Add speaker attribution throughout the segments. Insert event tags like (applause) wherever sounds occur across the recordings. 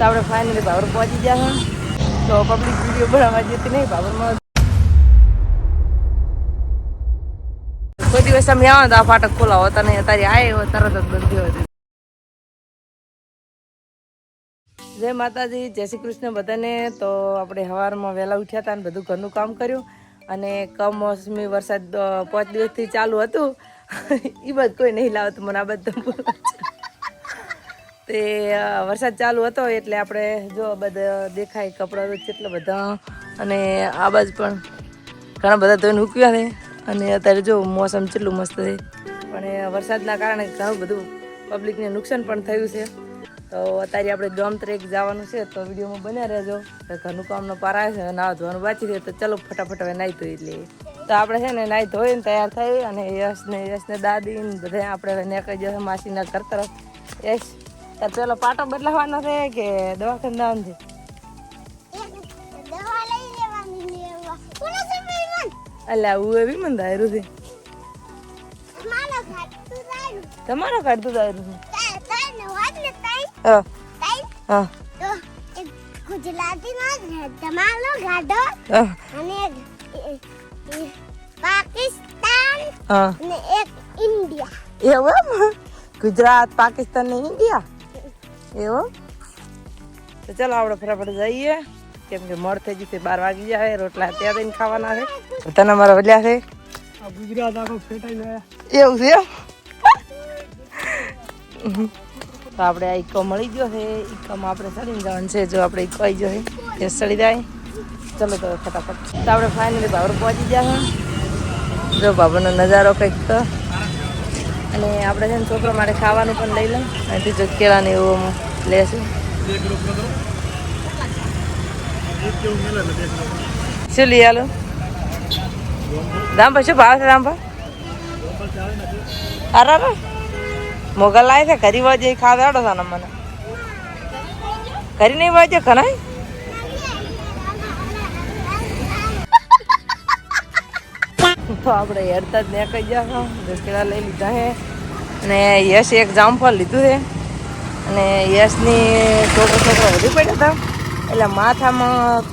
Speaker 1: તો finally power પહોંચી ગયા તો પબ્લિક વીડિયો બનાવવા જતી નહીં, ભાવરમાં કોઈ દિવસ અમે આવો તો આ ફાટક ખોલા હોતા નહીં, અત્યારે આવ્યો તરત જ બંધ થયો જય માતાજી, જય શ્રી કૃષ્ણ બધાને. તો આપણે સવારમાં વહેલા ઉઠ્યા હતા અને બધું ઘરનું કામ કર્યું અને કમોસમી વરસાદ પાંચ દિવસથી ચાલુ હતું. (laughs) એ બધું કોઈ નહીં લાવતું, મને આ બધું. તે વરસાદ ચાલુ હતો એટલે આપણે જો બધા દેખાય કપડાં કેટલા બધા. અને આ બાજુ પણ ઘણા બધા ધોઈને મૂક્યા છે. અને અત્યારે જો મોસમ કેટલું મસ્ત છે. પણ વરસાદના કારણે ઘણું બધું પબ્લિકને નુકસાન પણ થયું છે. તો અત્યારે આપણે ગામ ત્રેક જવાનું છે. તો વિડીયોમાં બન્યા રહેજો. ઘરનું કામનો પારા છે. નાવા ધોવાનું બાકી છે. તો ચલો ફટાફટ હવે નાહી ધોઈ લઈએ. તો આપણે છે ને નાહી ધોઈને તૈયાર થઈ અને યશ ને યશ ને દાદી ને બધા આપણે નીકળી જશે માસીના ઘર તરફ. યશ. તાર પેલો પાટો બદલાવાનો છે કે દવાખાને જવાનું છે અલ્યા હું એવી મને દાયરું છે.
Speaker 2: મારો
Speaker 1: તમારો કાઢતું દાયરું છે. હા.
Speaker 2: ગુજરાતી નો તમારો ગાડો અને પાકિસ્તાન અને એક ઇન્ડિયા.
Speaker 1: એવું ગુજરાત પાકિસ્તાન ને ઇન્ડિયા? એવું? તો ચાલો આપણે ફટાફટ જઈએ. કેમ કે મળ થઈ જશે બાર વાગી જાય રોટલા ત્યાં જઈને ખાવાના છે. તને મારા વલ્યા છે?
Speaker 3: ગુજરાત આખો ફેટાઈ ગયા.
Speaker 1: એવું છે તો આપણે આ ઇકો મળી ગયો છે. ઇકોમાં આપણે ચડીને જવાનું છે જો આપણે ઇકો આવી ગયો છે. એ ચડી જાય. ચલો તો ફટાફટ. તો આપણે ફાઇનલી બાબર પહોંચી ગયા છે. જો બાબાનો નજારો કંઈક તો. અને આપણે છે ને છોકરો માટે ખાવાનું પણ લઈ લઉં અહીંથી જો કેળાને એવું લેશું શું લઈ આલો? રામભા, શું ભાવ છે રામભા? અરે મોગલ લાય છે, ઘરી વાજે ખાવે આડો મને. ઘરી નહીં વાજે ખરાય તો આપણે હેરતા જ નીકળી ગયા છો કેળા લઈ લીધા છે અને યશ એક જામફળ લીધું છે અને યશની છોકરો છોકરો વધી પડ્યા હતા. એટલે માથામાં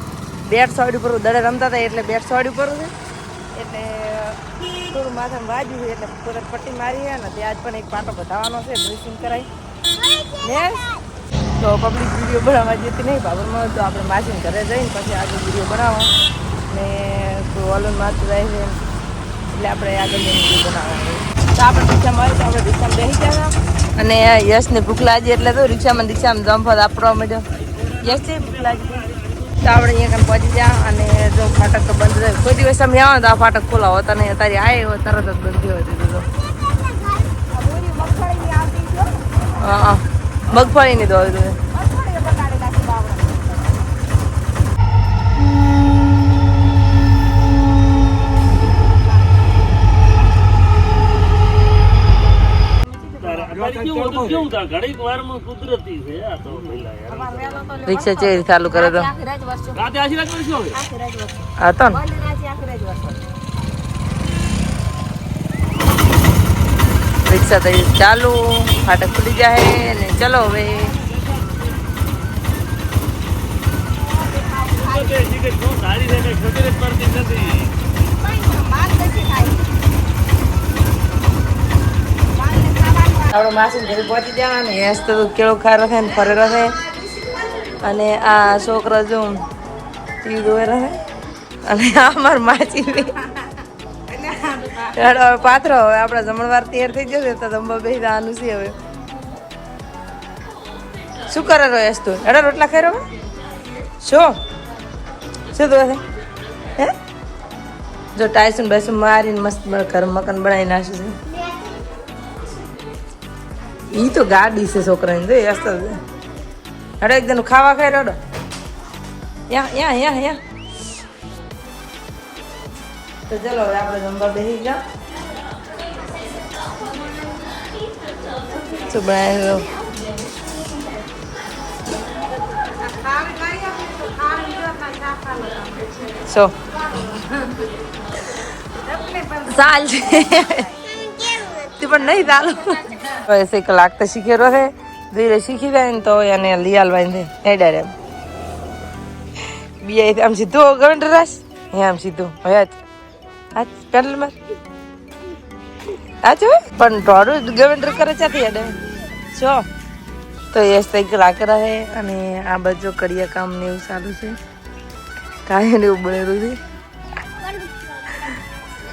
Speaker 1: બેટ સોડ ઉપર દડે રમતા હતા, એટલે બેટ સોડ ઉપર છે એટલે થોડું માથામાં વાજ્યું છે એટલે પૂરે પટ્ટી મારી છે ને ત્યાં પણ એક પાટો બતાવવાનો છે ડ્રેસિંગ કરાવી ને? તો પબ્લિક વીડિયો બનાવવા જતી નહીં, બાબરમાં તો આપણે માસીને ઘરે જઈને પછી આગળ વીડિયો બનાવો. ને ઓલું માથું જાય છે. એટલે આપણે આગળ વીડિયો બનાવવાનું. તો આપણે રિક્ષામાં આવી તો આપણે રિક્ષામાં બેસી ગયા. અને યશને ભૂખ લાગી એટલે તો રિક્ષામાં રિક્ષામાં જંફત આપવા માંડ્યો યશથી ભૂખ લાગી. તો આપણે અહીંયા પહોંચી ગયા અને જો ફાટક તો બંધ થયું કોઈ દિવસ અમે આવો તો આ ફાટક ખોલાવો. તને અત્યારે આવ્યો તરત જ બંધ થયો હતો તો. હા મગફળીની દોડ
Speaker 4: કેવું હતું કેવું થાય ઘડીક વારમાં કુદરતી છે આ તો પેલા યાર
Speaker 1: રિક્ષા ચેરી ચાલુ કરે તો
Speaker 4: રાતે આશી રાત શું હવે
Speaker 1: હતો ને રિક્ષા તો ચાલુ ફાટક ખુલી જાય ને ચલો હવે
Speaker 4: શું સારી છે કઈ ખબર જ પડતી નથી
Speaker 1: આપણો માસી ઘરે પહોંચી જવા ને હેસ તો કેળો ખારો છે ને ફરેલો છે અને આ છોકરો જો ટીવી જોવે રહે અને આ માર માસી. હવે પાથરો, હવે આપણા જમણવાર તૈયાર થઈ જશે તો જમવા બે આનું છે હવે. શું કરે રહ્યો યશ તું? હેડો, રોટલા ખાઈ રહ્યો શું? શું છે હે? જો ટાઈસન બાઈસન મારીને મસ્ત ઘર મકાન બનાવી નાખ્યું છે. ઈ તો ગાડી છે છોકરાની જો યસ તો એક એકદમ ખાવા ખાઈ રડો. યા યા યા યા. તો ચલો હવે આપણે જમવા બેસી ગયા તો બનાવ્યું સો ચાલ. છે તે પણ નહીં ચાલુ. હવે એક કલાક તો શીખેલો છે. ધીરે શીખી જાય ને તો એને લઈ આલવાની હેડાડે એમ. બીજા આમ સીધું ગવંડર રાશ હે આમ સીધું. હવે આજ. આજ પેનલમાં આજ પણ થોડું ગવંડર કરે ચાથી હેડે. છો તો એ સાયકલ આ કરાવે અને આ બાજુ કડિયા કામ ને એવું ચાલુ છે. કાંઈ ને એવું બનેલું છે.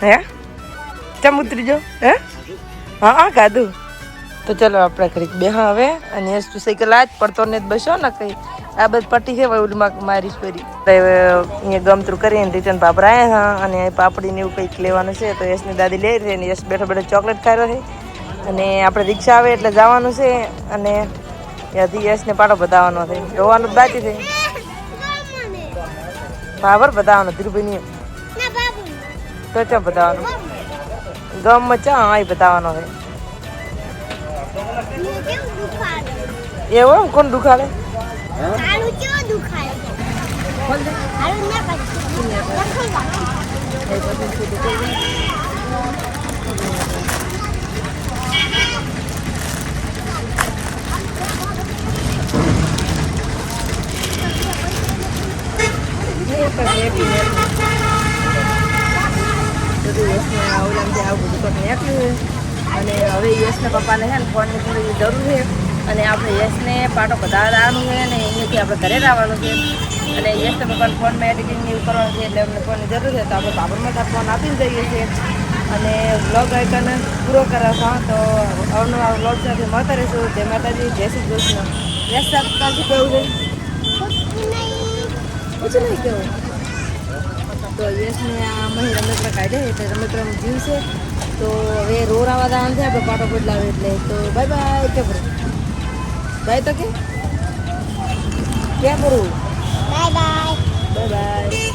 Speaker 1: હે? ચમ ઉતરી જો હે? હા હા કાધું તો ચલો આપણે ઘડીક બે હવે અને એસ તું સાયકલ આજ પડતો ને જ બસો ને કઈ. આ બધી પટ્ટી છે ઓલમાં મારી ફરી તો અહીંયા ગમતું કરીને રિટર્ન પાપડ આવ્યા હા અને પાપડી ને એવું કંઈક લેવાનું છે તો યશની દાદી લઈ રહી ને યશ બેઠો બેઠો ચોકલેટ ખાયો છે. અને આપણે રિક્ષા આવે એટલે જવાનું છે અને ત્યાંથી યશને પાડો બતાવવાનો છે. રોવાનું જ બાકી છે. બાબર બતાવવાનો ધીરુભાઈ તો ચો બતાવવાનું ગમ ચા હા બતાવવાનો છે. એવું એમ કોણ દુખાડે
Speaker 2: આલુ કેવું દુખાડે આલુ ના પાડી
Speaker 1: બધું યશને ઓલામથી આવું બધું કરીને નાખ્યું અને હવે યશના પપ્પાને છે ને ફોનની થોડી જરૂર છે. અને આપણે યશને પાટો પધારવાનું છે અને અહીંયાથી આપણે ઘરે લાવવાનું છે. અને યશના પપ્પાને ફોનમાં એડિટિંગ એવું કરવાનું છે એટલે અમને ફોનની જરૂર છે. તો આપણે બાબરમાં ફોન આપીને જઈએ છીએ. અને બ્લોગ આઇકન પૂરો કરાવશો તો અવનવા બ્લોગ સાથે મળતા રહીશું. જય માતાજી જય શ્રી કૃષ્ણ. યશ સાહેબ પાછું કેવું છે? પૂછું નહીં. કેવું તો યશને આ મહી રમતરા કાઢે એટલે રમતરાનું જીવ છે. તો હવે રોર આવવા દાન છે આપણે પાટો બદલાવે એટલે. તો બાય બાય કે ભરું બાય તો કે? ક્યાં ભરું
Speaker 2: બાય બાય